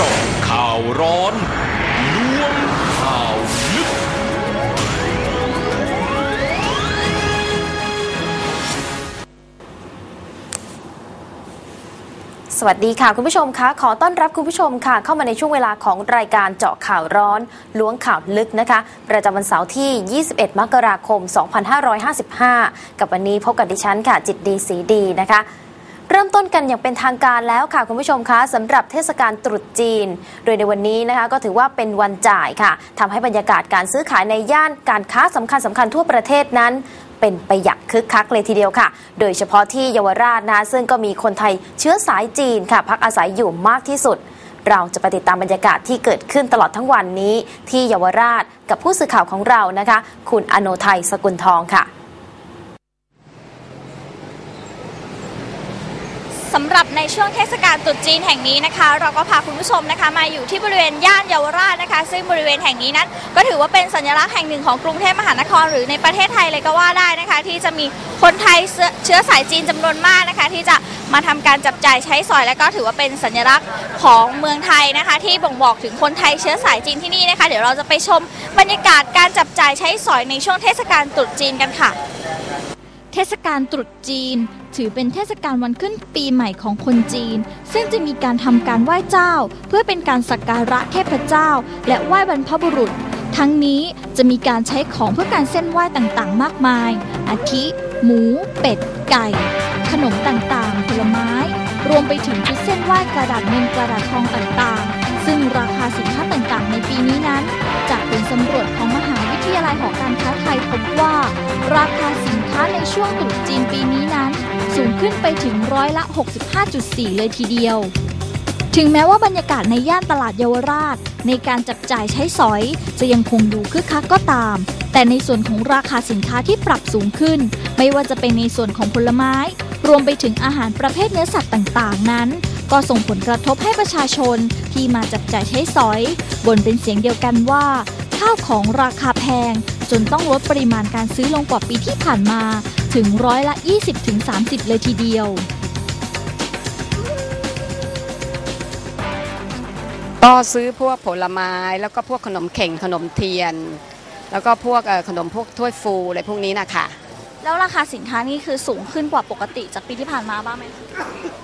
จาะข่าวร้อนล้วงข่าวลึก สวัสดีค่ะคุณผู้ชมคะขอต้อนรับคุณผู้ชมค่ะ เข้ามาในช่วงเวลาของรายการเจาะข่าวร้อนล้วงข่าวลึกนะคะ ประจำวันเสาร์ที่ 21 มกราคม 2555 กับวันนี้พบกับดิฉันค่ะ จิตดีสีดีนะคะ เริ่มต้นกันอย่างเป็นทางการแล้วค่ะคุณผู้ชมคะสำหรับเทศกาลตรุษจีน โดยในวันนี้นะคะก็ถือว่าเป็นวันจ่ายค่ะทำให้บรรยากาศการซื้อขายในย่านการค้าสำคัญสำคัญทั่วประเทศนั้นเป็นไปอย่างคึกคักเลยทีเดียวค่ะ โดยเฉพาะที่เยาวราชนะคะซึ่งก็มีคนไทยเชื้อสายจีนค่ะพักอาศัยอยู่มากที่สุด เราจะไปติดตามบรรยากาศที่เกิดขึ้นตลอดทั้งวันนี้ ที่เยาวราชกับผู้สื่อข่าวของเรานะคะ คุณอโนไทยสกุลทองค่ะ สำหรับในช่วงเทศกาลตรุษจีนแห่งนี้นะคะ เราก็พาคุณผู้ชมนะคะ มาอยู่ที่บริเวณย่านเยาวราชนะคะ ซึ่งบริเวณแห่งนี้นั้น ก็ถือว่าเป็นสัญลักษณ์แห่งหนึ่งของกรุงเทพมหานครหรือในประเทศไทยเลยก็ว่าได้นะคะ ที่จะมีคนไทยเชื้อสายจีนจำนวนมากนะคะ ที่จะมาทำการจับจ่ายใช้สอย และก็ถือว่าเป็นสัญลักษณ์ของเมืองไทยนะคะ ที่บ่งบอกถึงคนไทยเชื้อสายจีนที่นี่นะคะ เดี๋ยวเราจะไปชมบรรยากาศการจับจ่ายใช้สอยในช่วงเทศกาลตรุษจีนกันค่ะ เทศกาลตรุษจีน ถือเป็นเทศกาลวันขึ้นปีใหม่ของคนจีน ซึ่งจะมีการทำการไหว้เจ้า เพื่อเป็นการสักการะเทพเจ้า และไหว้บรรพบุรุษ ทั้งนี้จะมีการใช้ของเพื่อการเส้นไหว้ต่างๆ มากมาย อาทิ หมู เป็ด ไก่ ขนมต่างๆ ผลไม้ รวมไปถึงชุดเส้นไหว้กระดาษเงินกระดาษทองต่างๆ ซึ่งราคาสินค้าต่างๆ ในปีนี้นั้น จากผลสำรวจของมหาวิทยาลัยหอการค้าไทยพบว่า ราคาสิาในช่วงตรุษจีนปีนี้นั้น สูงขึ้นไปถึงร้อยละ 65.4 เลยทีเดียว ถึงแม้ว่าบรรยากาศในย่านตลาดเยาวราช ในการจับจ่ายใช้สอย จะยังคงดูคึกคักก็ตาม แต่ในส่วนของราคาสินค้าที่ปรับสูงขึ้น ไม่ว่าจะเป็นในส่วนของผลไม้ รวมไปถึงอาหารประเภทเนื้อสัตว์ต่างๆ นั้น ก็ส่งผลกระทบให้ประชาชนที่มาจับจ่ายใช้สอยบ่นเป็นเสียงเดียวกันว่าข้าวของราคาแพง จนต้องลดปริมาณการซื้อลงกว่าปีที่ผ่านมาถึงร้อยละ 20-30 เลยทีเดียว ก็ซื้อพวกผลไม้แล้วก็พวกขนมเข่งขนมเทียน แล้วก็พวกเอ่อขนมพวกถ้วยฟูอะไรพวกนี้นะคะแล้วราคาสินค้านี่คือสูงขึ้นกว่าปกติจากปีที่ผ่านมาบ้างไหมคะ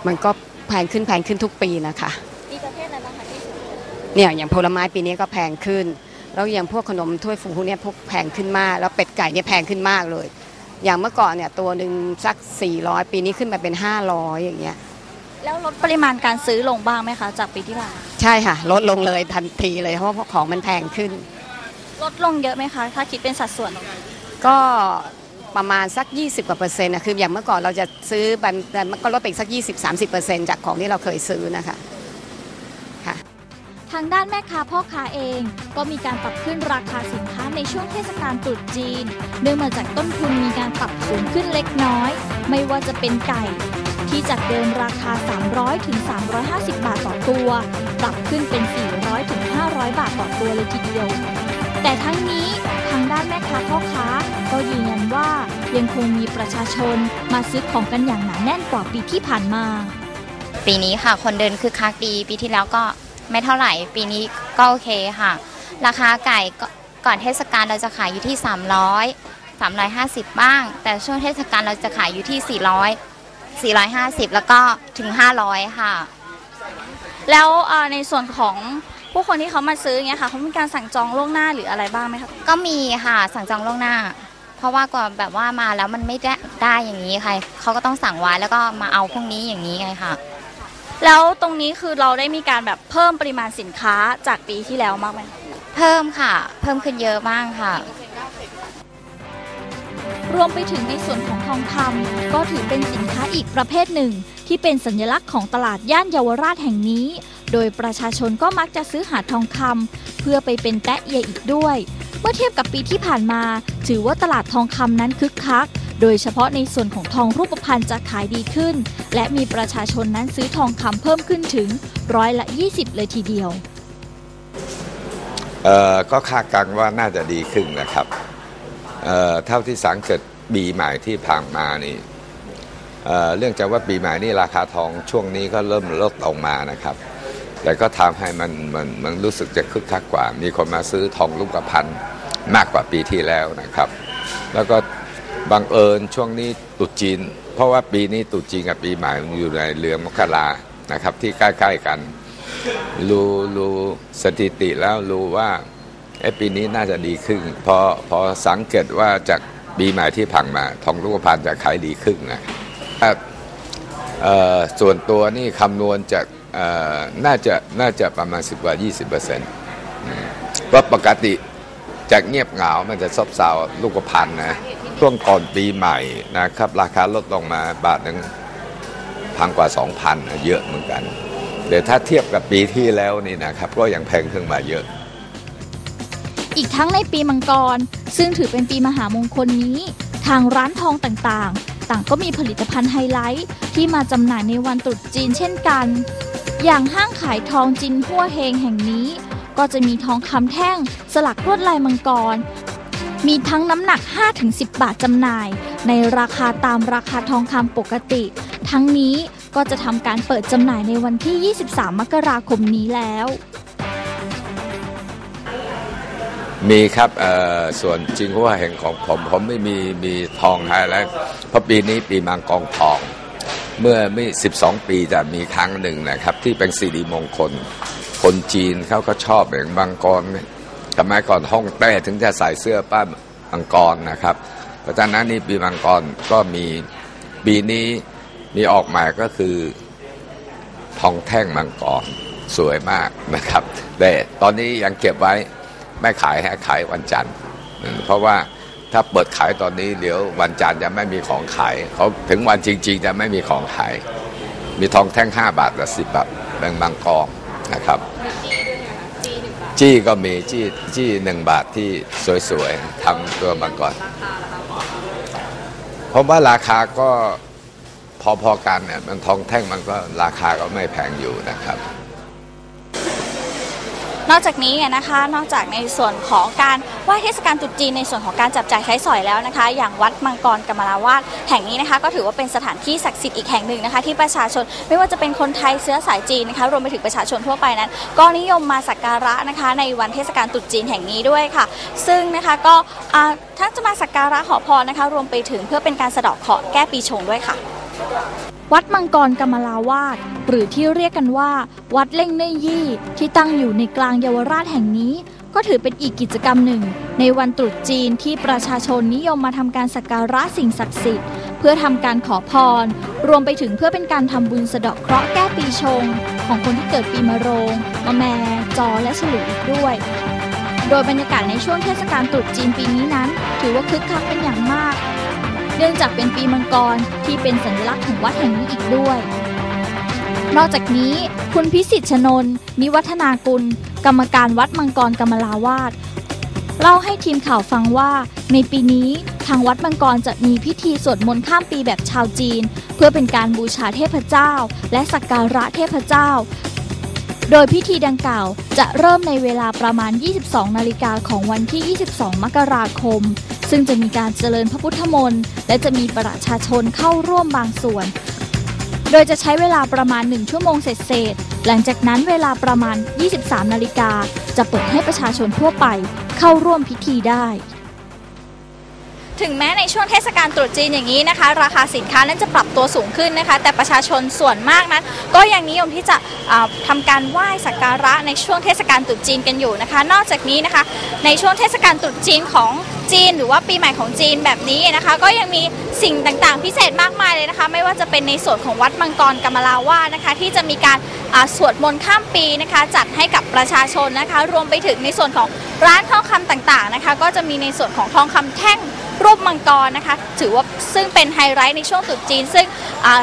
มันก็แพงขึ้นแพงขึ้นทุกปีนะคะมีประเภทอะไรบ้างคะที่สูงขึ้นเนี่ยอย่างผลไม้ปีนี้ก็แพงขึ้น แล้วอย่างพวกขนมถ้วยฟูพวกเนี้ยพวกแพงขึ้นมาก แล้วเป็ดไก่เนี่ยแพงขึ้นมากเลย อย่างเมื่อก่อนเนี่ยตัวหนึ่งสัก 400 ปีนี้ขึ้นมาเป็น 500 อย่างเงี้ยแล้วลดปริมาณการซื้อลงบ้างไหมคะ จากปีที่ผ่านมาใช่ค่ะ ลดลงเลยทันทีเลยเพราะว่าของมันแพงขึ้น ลดลงเยอะไหมคะ ถ้าคิดเป็นสัดส่วน ก็ประมาณสัก 20กว่าเปอร์เซ็นต์นะคืออย่างเมื่อก่อนเราจะซื้อบันแต่มันก็ลดไปอีกสัก 20-30เปอร์เซ็นต์จากของที่เราเคยซื้อนะคะค่ะ ทางด้านแม่ค้าพ่อค้าเอง ก็มีการปรับขึ้นราคาสินค้าในช่วงเทศกาลตรุษจีน เนื่องมาจากต้นทุนมีการปรับสูงขึ้นเล็กน้อย ไม่ว่าจะเป็นไก่ ที่จากเดิมราคา 300ถึง350 บาทต่อตัว ปรับขึ้นเป็น 400ถึง500 บาทต่อตัวเลยทีเดียว แต่ทั้งนี้ทางด้านแม่ค้าพ่อค้าก็ยืนยันว่ายังคงมีประชาชนมาซื้อของกันอย่างหนาแน่นกว่าปีที่ผ่านมา ปีนี้ค่ะ คนเดินคือคักดี ปีที่แล้วก็ ไม่เท่าไหร่ ปีนี้ก็โอเคค่ะ ราคาไก่ก่อนเทศกาลเราจะขายอยู่ที่ 300 350 บ้าง แต่ช่วงเทศกาลเราจะขายอยู่ที่ 400 450 แล้วก็ถึง 500 ค่ะ แล้วในส่วนของผู้คนที่เขามาซื้อเงี้ยค่ะเขามีการสั่งจองล่วงหน้าหรืออะไรบ้างไหมคะก็มีค่ะสั่งจองล่วงหน้า เพราะว่าก่อแบบว่ามาแล้วมันไม่ได้ได้อย่างนี้ค่ะเขาก็ต้องสั่งไว้แล้วก็มาเอาพรุ่งนี้อย่างนี้ไงค่ะ แล้วตรงนี้คือเราได้มีการแบบเพิ่มปริมาณสินค้าจากปีที่แล้วมากไหมเพิ่มค่ะ เพิ่มขึ้นเยอะมากค่ะ รวมไปถึงในส่วนของทองคำก็ถือเป็นสินค้าอีกประเภทหนึ่ง ที่เป็นสัญลักษณ์ของตลาดย่านเยาวราชแห่งนี้ โดยประชาชนก็มักจะซื้อหาทองคำเพื่อไปเป็นแตะเอียอีกด้วย เมื่อเทียบกับปีที่ผ่านมา ถือว่าตลาดทองคำนั้นคึกคัก โดยเฉพาะในส่วนของทองรูปพรรณจะขายดีขึ้น และมีประชาชนนั้นซื้อทองคำเพิ่มขึ้นถึงร้อยละ 20 เลยทีเดียว เอ่อก็คาดการณ์ว่าน่าจะดีขึ้นนะครับ เอ่อเท่าที่สังเกตปีใหม่ที่ผ่านมานี่เอ่อเรื่องจากว่าปีใหม่นี่ราคาทองช่วงนี้ก็เริ่มลดลงมานะครับ แต่ก็ทำให้มันมันมันรู้สึกจะคึกคักกว่า มีคนมาซื้อทองรูปพรรณมากกว่าปีที่แล้วนะครับ แล้วก็ บังเอิญช่วงนี้ตุจีน เพราะว่าปีนี้ตุจีนกับปีใหม่อยู่ในเรือนมกรานะครับ ที่ใกล้ๆกัน รู้รู้สถิติแล้วรู้ว่าไอ้ปีนี้น่าจะดีขึ้นพอพอสังเกตว่าจากปีใหม่ที่ผ่านมา ทองรูปพรรณจะขายดีขึ้นนะส่วนตัวนี่คำนวณจากน่าจะน่าจะประมาณ 10กว่า 20เปอร์เซ็นต์เพราะปกติจากเงียบเหงา มันจะซบเซาลูกพรรณนะ ช่วงก่อนปีใหม่นะครับ ราคาลดลงมาบาทหนึ่งพันกว่า 2,000นเยอะเหมือนกันเดี๋ยวถ้าเทียบกับปีที่แล้วนี่นะครับ ก็ยังแพงขึ้นมาเยอะ อีกทั้งในปีมังกร ซึ่งถือเป็นปีมหามงคลนี้ ทางร้านทองต่างๆ ต่างก็มีผลิตภัณฑ์ไฮไลท์ ที่มาจำหน่ายในวันตรุษจีนเช่นกัน อย่างห้างขายทองจินหัวเฮงแห่งนี้ ก็จะมีทองคำแท่งสลักลวดลายมังกร มีทั้งน้ำหนัก 5-10 บาทจำหน่าย ในราคาตามราคาทองคำปกติ ทั้งนี้ก็จะทำการเปิดจำหน่ายในวันที่ 23 มกราคมนี้แล้ว มีครับเอ่อส่วนจริงว่าแห่งของผมผมไม่มีมีทองไฮไลท์เพราะปีนี้ปีมังกรทอง เมื่อไม่ 12 ปีจะมีครั้งหนึ่งนะครับ ที่เป็นสิริมงคล คนจีนเขาก็ชอบอย่างมังกร สมัยก่อนฮ่องแต้ถึงจะใส่เสื้อป้ามังกรนะครับ เพราะฉะนั้นนี่ปีมังกรก็มีปีนี้มีออกมาก็คือทองแท่งมังกรสวยมากนะครับ แต่ตอนนี้ยังเก็บไว้ไม่ขายให้ขายวันจันทร์ เพราะว่าถ้าเปิดขายตอนนี้เดี๋ยววันจันทร์จะไม่มีของขายเขาถึงวันจริง ๆ จะไม่มีของขาย มีทองแท่ง 5 บาทกับ10บาทแบงบางกองนะครับ จี้ก็มีจี้จี้หนึ่งบาทที่สวยๆทำตัวมังกรผมว่าราคาก็พอๆกันเนี่ยมันทองแท่งมันก็ราคาก็ไม่แพงอยู่นะครับ นอกจากนี้นะคะ นอกจากในส่วนของการไหว้เทศกาลตรุษจีนในส่วนของการจับจ่ายใช้สอยแล้วนะคะ อย่างวัดมังกรกรมราวาสแห่งนี้นะคะ ก็ถือว่าเป็นสถานที่ศักดิ์สิทธิ์อีกแห่งหนึ่งนะคะ ที่ประชาชนไม่ว่าจะเป็นคนไทยเชื้อสายจีนนะคะ รวมไปถึงประชาชนทั่วไปนั้น ก็นิยมมาสักการะนะคะ ในวันเทศกาลตรุษจีนแห่งนี้ด้วยค่ะ ซึ่งนะคะก็อ่าทั้งจะมาสักการะขอพรนะคะ รวมไปถึงเพื่อเป็นการสะเดาะเคราะห์แก้ปีชงด้วยค่ะ วัดมังกรกรรมลาวาสหรือที่เรียกกันว่า วัดเล่งเน่ยยี่ ที่ตั้งอยู่ในกลางเยาวราชแห่งนี้ ก็ถือเป็นอีกกิจกรรมหนึ่ง ในวันตรุษจีนที่ประชาชนนิยมมาทำการสักการะสิ่งศักดิ์สิทธิ์ เพื่อทำการขอพร รวมไปถึงเพื่อเป็นการทำบุญสะเดาะเคราะห์แก้ปีชง ของคนที่เกิดปีมะโรง มะแม จอและฉลูอีกด้วย โดยบรรยากาศในช่วงเทศกาลตรุษจีนปีนี้นั้น ถือว่าคึกคักเป็นอย่างมาก เนื่องจากเป็นปีมังกรที่เป็นสัญลักษณ์ของวัดแห่งนี้อีกด้วย นอกจากนี้คุณพิสิทธิ์ชนน นิวัฒนากุล กรรมการวัดมังกรกรรมลาวาสเล่าให้ทีมข่าวฟังว่า ในปีนี้ทางวัดมังกรจะมีพิธีสวดมนต์ข้ามปีแบบชาวจีน เพื่อเป็นการบูชาเทพเจ้า และสักการะเทพเจ้า โดยพิธีดังกล่าวจะเริ่มในเวลาประมาณ 22 นาฬิกาของวันที่ 22 มกราคม ซึ่งจะมีการเจริญพระพุทธมนต์และจะมีประชาชนเข้าร่วมบางส่วน โดยจะใช้เวลาประมาณ 1 ชั่วโมงเศษๆหลังจากนั้นเวลาประมาณ 23 นาฬิกาจะเปิดให้ประชาชนทั่วไปเข้าร่วมพิธีได้ ถึงแม้ในช่วงเทศกาลตรุษจีนอย่างนี้นะคะ ราคาสินค้านั้นจะปรับตัวสูงขึ้นนะคะ แต่ประชาชนส่วนมากนั้นก็ยังนิยมที่จะทำาการไหว้สักการะในช่วงเทศกาลตรุษจีนกันอยู่นะคะ นอกจากนี้นะคะ ในช่วงเทศกาลตรุษจีนของจีน หรือว่าปีใหม่ของจีนแบบนี้นะคะ ก็ยังมีสิ่งต่างๆ พิเศษมากมายเลยนะคะ ไม่ว่าจะเป็นในส่วนของวัดมังกรกรมลาวานะคะ ที่จะมีการสวดมนต์ข้ามปีนะคะ จัดให้กับประชาชนนะคะ รวมไปถึงในส่วนของร้านทองคำต่างๆนะคะ ก็จะมีในส่วนของทองคำแท่ง รูปมังกรนะคะ ถือว่าซึ่งเป็นไฮไลท์ในช่วงตรุษจีน ซึ่ง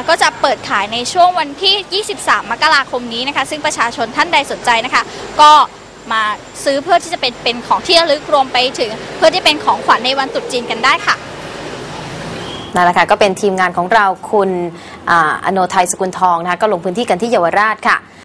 ก็จะเปิดขายในช่วงวันที่ 23 มกราคมนี้นะคะ ซึ่งประชาชนท่านใดสนใจนะคะ ก็มาซื้อเพื่อที่จะเป็นเป็นของที่ระลึกรวมไปถึง เพื่อที่เป็นของขวัญในวันตรุษจีนกันได้ค่ะนั่นแหละค่ะก็เป็นทีมงานของเราคุณอาอโนไทยสกุลทองนะคะก็ลงพื้นที่กันที่เยาวราชค่ะ